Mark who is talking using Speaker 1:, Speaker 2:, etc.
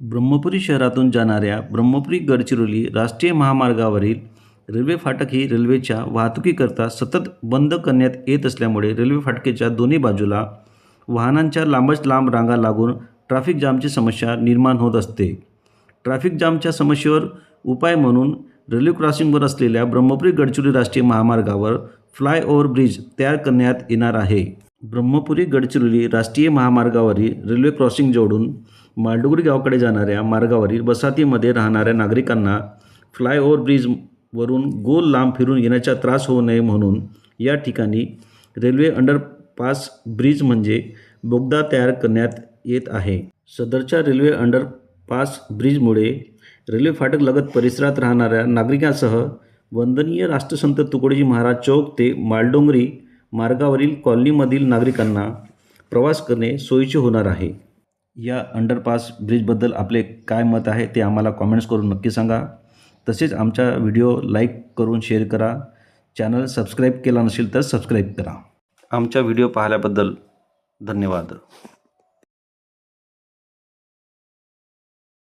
Speaker 1: ब्रह्मपुरी शहरातून जाणाऱ्या ब्रह्मपुरी गडचिरोली राष्ट्रीय महामार्गावरील रेल्वे फाटक ही रेल्वेच्या वाहतुकीकरता सतत बंद करण्यात येत असल्यामुळे रेल्वे फाटकेच्या दोन्ही बाजूला वाहनांच्या लांबच लांब रांगा लागून ट्रॅफिक जामची समस्या निर्माण होत असते. ट्रॅफिक जामच्या समस्येवर उपाय म्हणून रेल्वे क्रॉसिंगवर असलेल्या ब्रह्मपुरी गडचिरोली राष्ट्रीय महामार्गावर फ्लायओव्हर ब्रिज तयार करण्यात येणार आहे. ब्रह्मपुरी गडचिरोली राष्ट्रीय महामार्गावरील रेल्वे क्रॉसिंग जोडून मालडुगरी गावाकडे जाणाऱ्या मार्गावरील वसाहतीमध्ये राहणाऱ्या नागरिकांना फ्लायओव्हर ब्रिजवरून गोल लांब फिरून येण्याचा त्रास होऊ नये म्हणून या ठिकाणी रेल्वे अंडरपास ब्रिज म्हणजे बोगदा तयार करण्यात येत आहे. सदरच्या रेल्वे अंडरपास ब्रिजमुळे रेल्वे फाटक लगत परिसरात राहणाऱ्या नागरिकांसह वंदनीय राष्ट्रसंत तुकडोजी महाराज चौक ते मालडोंगरी मार्गावरील कॉलनीमधील नागरिकांना प्रवास करणे सोयीचे होणार आहे. या अंडरपास ब्रिजबद्दल आपले काय मत आहे ते आम्हाला कॉमेंट्स करून नक्की सांगा. तसेच आमचा व्हिडिओ लाईक करून शेअर करा. चॅनल सबस्क्राईब केला नसेल तर सबस्क्राईब करा. आमचा व्हिडिओ पाहिल्याबद्दल धन्यवाद.